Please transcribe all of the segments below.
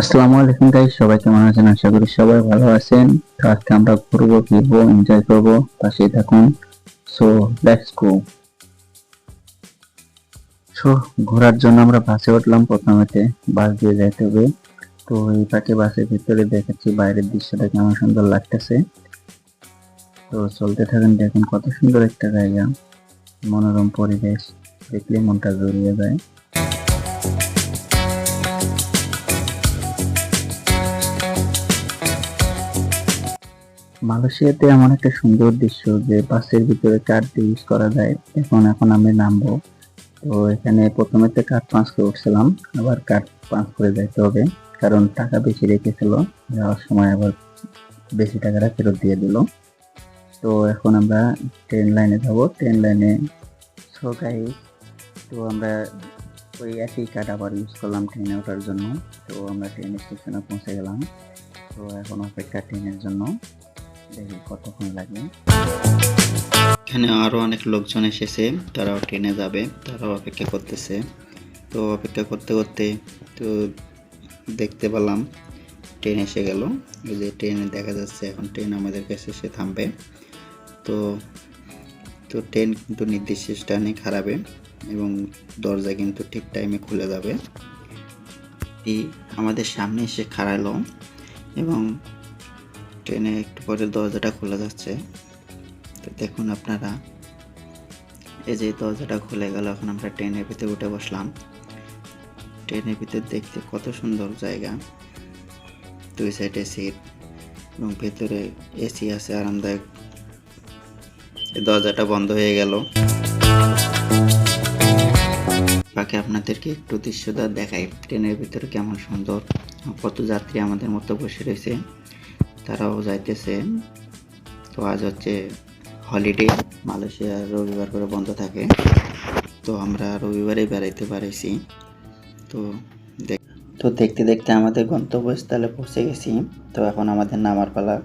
আসসালামু আলাইকুম গাইস সবাই কেমন আছেন? আশা করি সবাই ভালো আছেন। আজকে আমরা ঘুরবো ফিরবো এনজয় করব। পাশে থাকুন। সো লেটস গো সো ঘোরার জন্য আমরা বাসে উঠলাম প্রথমেতে। বাস দিয়ে যাইতে হবে। তো এই পাশে বাসের ভিতরে দেখাচ্ছি বাইরের দৃশ্যটা কেমন সুন্দর লাগতেছে। তো চলতে থাকেন, দেখুন কত সুন্দর একটা জায়গা। মনোরম পরিবেশ, দেখলে মনটা জড়িয়ে যায়। মালয়েশিয়াতে এমন একটা সুন্দর দৃশ্য যে বাসের ভিতরে কার্ড ইউজ করা যায়। এখন এখন আমি নামবো। তো এখানে প্রথমে তো কার্ড পাঁচ করে উঠছিলাম আবার কার্ড করে যাইতে হবে। কারণ টাকা বেশি রেখেছিল, যাওয়ার সময় আবার বেশি টাকাটা ফেরত দিয়ে দিল। তো এখন আমরা ট্রেন লাইনে যাব। ট্রেন লাইনে সো গাইস তো আমরা ওই একই কার্ড আবার ইউজ করলাম ট্রেনে ওঠার জন্য। তো আমরা ট্রেন স্টেশনে পৌঁছে গেলাম। তো এখন অপেক্ষা ট্রেনের জন্য। কতক্ষণ লাগে এখানে আরও অনেক লোকজন এসেছে, তারাও ট্রেনে যাবে, তারাও অপেক্ষা করতেছে। তো অপেক্ষা করতে করতে তো দেখতে পেলাম, ট্রেন এসে গেল। যে ট্রেনে দেখা যাচ্ছে, এখন ট্রেন আমাদের কাছে এসে থামবে। তো তো ট্রেন কিন্তু নির্দিষ্ট স্থানে খারাপে এবং দরজা কিন্তু ঠিক টাইমে খুলে যাবে। আমাদের সামনে এসে খাড়ালো এবং ট্রেনে একটু পরে দরজাটা খোলা যাচ্ছে। তো দেখুন আপনারা, এই যে দরজাটা খুলে গেল, এখন আমরা ট্রেনের ভিতরে উঠে বসলাম। ট্রেনের ভিতর দেখতে কত সুন্দর জায়গা। দুই সাইডে সিট এবং ভেতরে এসি আছে, আরামদায়ক। দরজাটা বন্ধ হয়ে গেল। বাকি আপনাদেরকে একটু দৃশ্যটা দেখাই, ট্রেনের ভিতরে কেমন সুন্দর। কত যাত্রী আমাদের মতো বসে রয়েছে। তারাও যাইতেছে। তো আজ হচ্ছে হলিডে মালয়েশিয়া রবিবার করে বন্ধ থাকে। তো আমরা রবিবারে বেড়াইতে পারিছি তো তো দেখতে দেখতে আমাদের গন্তব্যস্থলে পৌঁছে গেছি। তো এখন আমাদের নামার পালা।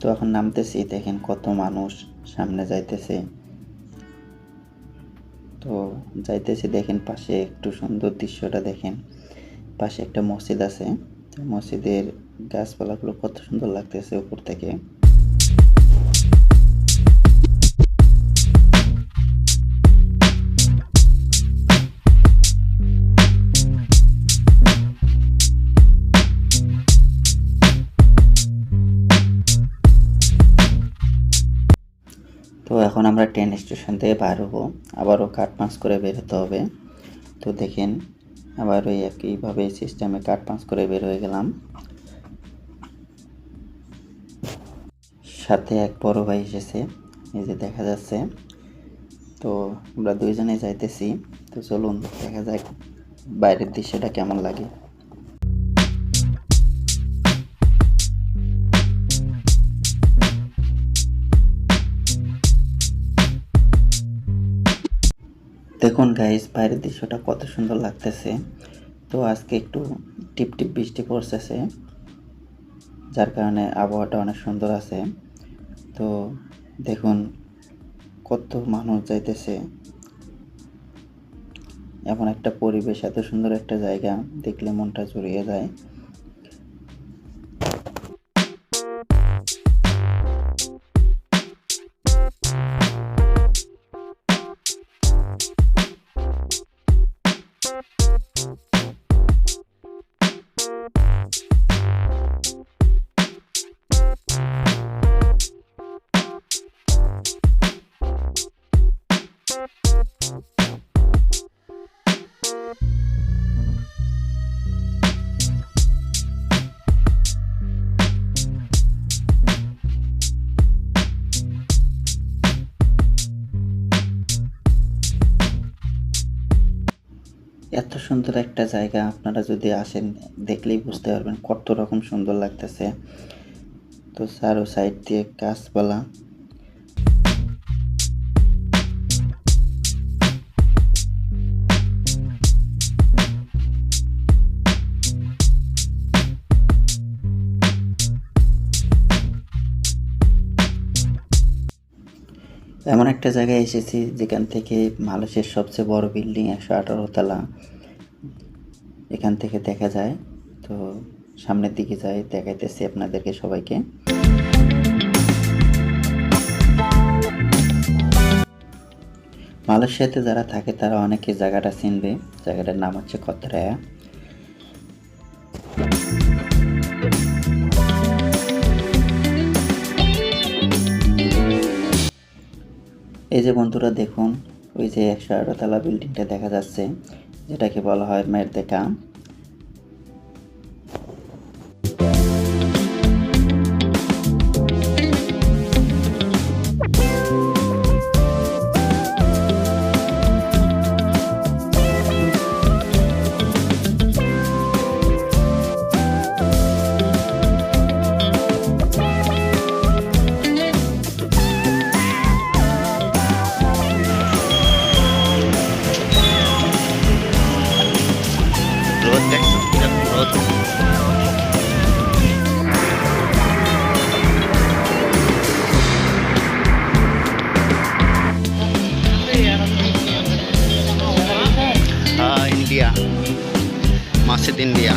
তো এখন নামতেছি, দেখেন কত মানুষ সামনে যাইতেছে। তো যাইতেছি, দেখেন পাশে একটু সুন্দর দৃশ্যটা দেখেন। পাশে একটা মসজিদ আছে। মসজিদের গাছপালাগুলো কত সুন্দর লাগতেছে উপর থেকে। তো এখন আমরা ট্রেন স্টেশন থেকে বার হব। আবারও পাঁচ করে বেরোতে হবে। তো দেখেন আবার ওই একইভাবে সিস্টেমে কার্ড পাঁচ করে বের হয়ে গেলাম। সাথে এক বড় ভাই এসেছে, এই যে দেখা যাচ্ছে। তো আমরা দুইজনে যাইতেছি, তো চলুন দেখা যাক বাইরের দৃশ্যটা কেমন লাগে। দেখুন গাইস বাইরের দৃশ্যটা কত সুন্দর লাগতেছে। তো আজকে একটু টিপ টিপ বৃষ্টি পড়তেছে, যার কারণে আবহাওয়াটা অনেক সুন্দর আছে। তো দেখুন কত মানুষ যাইতেছে। এমন একটা পরিবেশ, এত সুন্দর একটা জায়গা, দেখলে মনটা জড়িয়ে যায়। সুন্দর একটা জায়গা আপনারা যদি আসেন, দেখলেই বুঝতে পারবেন কত রকম সুন্দর লাগতেছে। তো চারো সাইড দিয়ে গাছপালা। এমন একটা জায়গায় এসেছি যেখান থেকে মালয়েশিয়ার সবচেয়ে বড় বিল্ডিং একশো আঠারো তলা। এখান থেকে দেখা যায়। তো সামনের দিকে যাই, দেখাইতেছি আপনাদেরকে সবাইকে। মালয়েশিয়াতে যারা থাকে, তারা অনেকে জায়গাটা চিনবে। জায়গাটার নাম হচ্ছে কতরায়া। এই যে বন্ধুরা, দেখুন, ওই যে একশো আঠারোতলা বিল্ডিংটা দেখা যাচ্ছে। যেটাকে বলা হয় মেরদেকা রোদ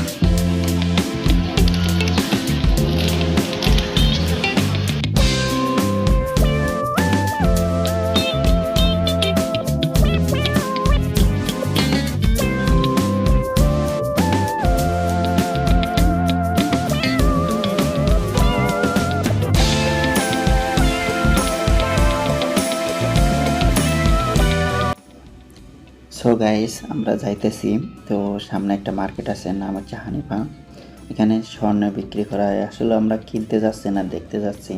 Bye. গাইস আমরা যাইতেছি। তো সামনে একটা মার্কেট আছে, নাম হচ্ছে হানিফা। এখানে স্বর্ণ বিক্রি করা হয়। আসলে আমরা কিনতে যাচ্ছি না, দেখতে যাচ্ছি।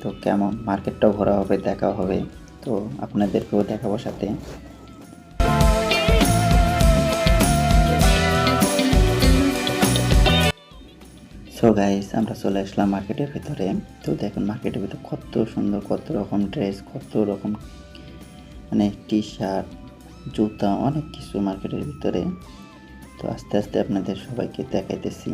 তো কেমন? মার্কেটটাও ঘোরা হবে দেখা হবে। তো আপনাদেরকেও দেখাবো সাথে। সো গাইস আমরা চলে আসলাম মার্কেটের ভিতরে। তো দেখুন মার্কেটের ভিতরে কত সুন্দর, কত রকম ড্রেস কত রকম মানে টি শার্ট জুতা, অনেক কিছু মার্কেটের ভিতরে। তো আস্তে আস্তে আপনাদের সবাইকে দেখাইতেছি।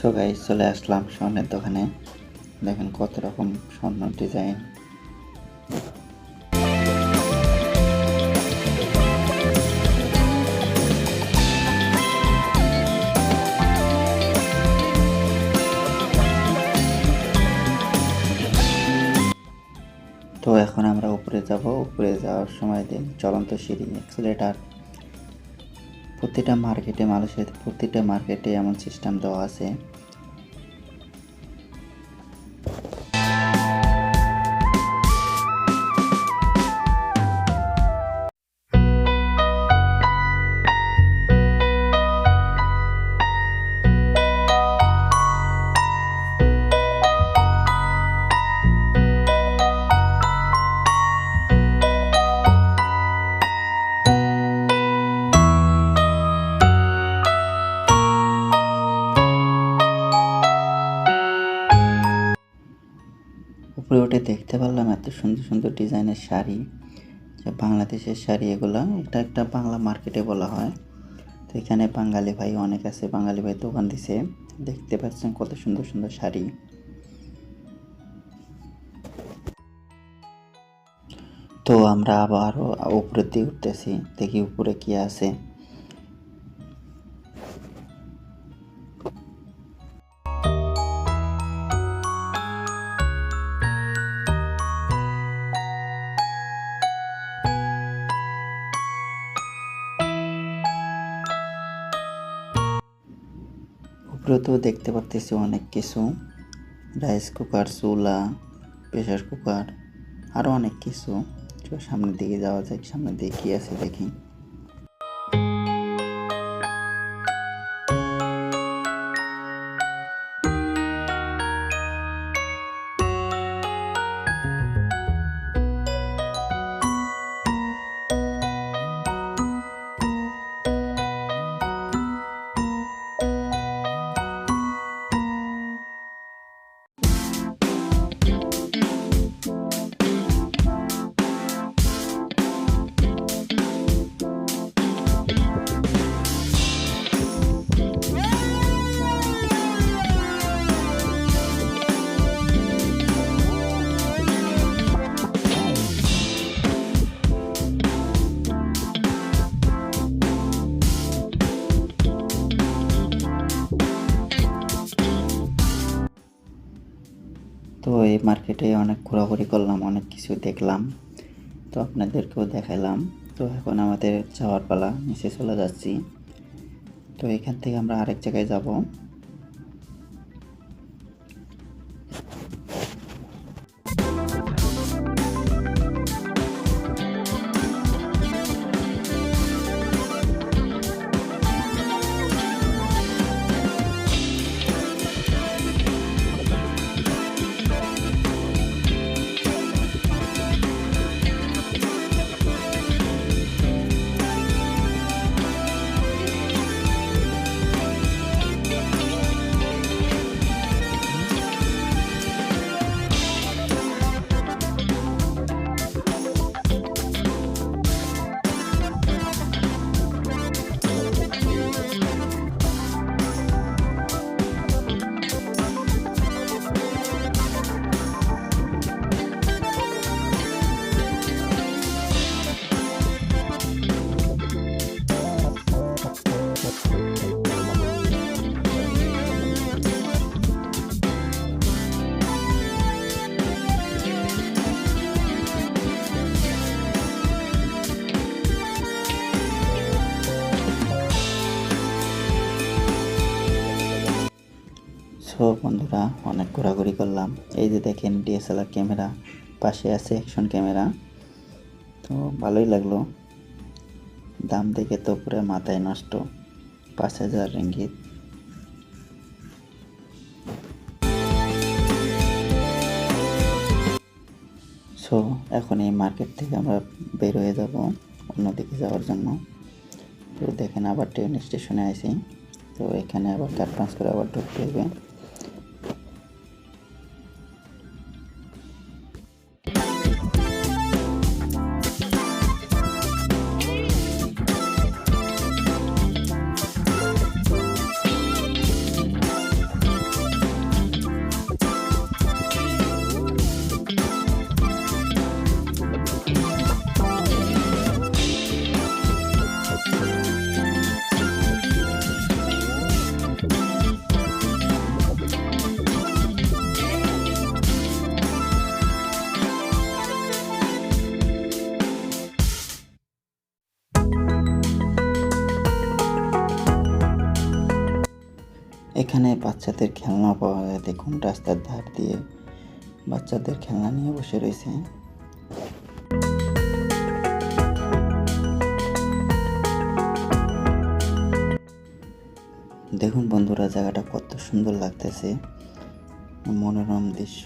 সবাই চলে আসলাম স্বর্ণের দোকানে। দেখেন কত রকম স্বর্ণ ডিজাইন যাব উপরে যাওয়ার সময় দিন চলন্ত সিঁড়ি অ্যাক্সিলেটার প্রতিটা মার্কেটে মানুষের প্রতিটা মার্কেটে এমন সিস্টেম দেওয়া আছে। দেখতে পারলাম এত সুন্দর সুন্দর ডিজাইনের শাড়ি, যে বাংলাদেশের শাড়ি এগুলা, এটা একটা বাংলা মার্কেটে বলা হয়। তো এখানে বাঙালি ভাই অনেক আছে, বাঙালি ভাই দোকান দিছে। দেখতে পাচ্ছেন কত সুন্দর সুন্দর শাড়ি। তো আমরা আবারও উপরের দিকে উঠতেছি, দেখি উপরে কি আছে। তো দেখতে পারতেছি অনেক কিছু। রাইস কুকার চুলা প্রেশার কুকার আরও অনেক কিছু। সামনের দিকে যাওয়া যায় সামনের দিকে কী আছে দেখি। এই অনেক ঘোরাঘুরি করলাম, অনেক কিছু দেখলাম, তো আপনাদেরকেও দেখালাম তো এখন আমাদের যাওয়ার পালা, নিচে চলে যাচ্ছি। তো এখান থেকে আমরা আরেক জায়গায় যাব। সো বন্ধুরা, অনেক ঘোরাঘুরি করলাম। এই যে দেখেন ডিএসএলআর ক্যামেরা, পাশে আছে অ্যাকশন ক্যামেরা। তো ভালোই লাগল। দাম দেখে তো পুরো মাথায় নষ্ট। পাঁচ হাজার রিঙ্গিত। সো এখন এই মার্কেট থেকে আমরা বের হয়ে যাব অন্যদিকে যাওয়ার জন্য। তো দেখেন আবার ট্রেন স্টেশনে আইছি। তো এখানে আবার কার ট্রান্সফার আবার ঢুকতে হবে। বাচ্চাদের খেলনা পাওয়া যায়। দেখুন, রাস্তার ধার দিয়ে বাচ্চাদের খেলনা নিয়ে বসে রয়েছে। দেখুন বন্ধুরা, জায়গাটা কত সুন্দর লাগতেছে। মনোরম দৃশ্য।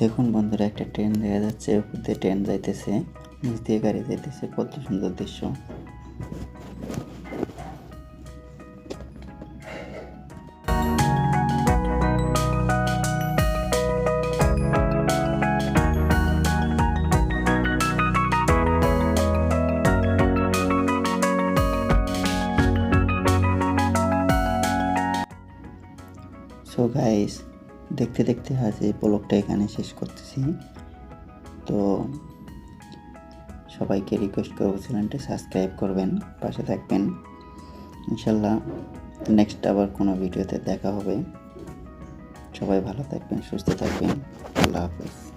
দেখুন বন্ধুরা, একটা ট্রেন দেখা যাচ্ছে, উপর দিয়ে ট্রেন যাইতেছে, নিচ দিয়ে গাড়ি যাইতেছে, কত সুন্দর দৃশ্য। সো গাইস দেখতে দেখতে আজ এই ব্লগটা এখানে শেষ করতেছি। তো সবাইকে রিকোয়েস্ট করব চ্যানেলটি সাবস্ক্রাইব করবেন, পাশে থাকবেন। ইনশাল্লাহ নেক্সট আবার কোনো ভিডিওতে দেখা হবে। সবাই ভালো থাকবেন, সুস্থ থাকবেন। আল্লাহ হাফেজ।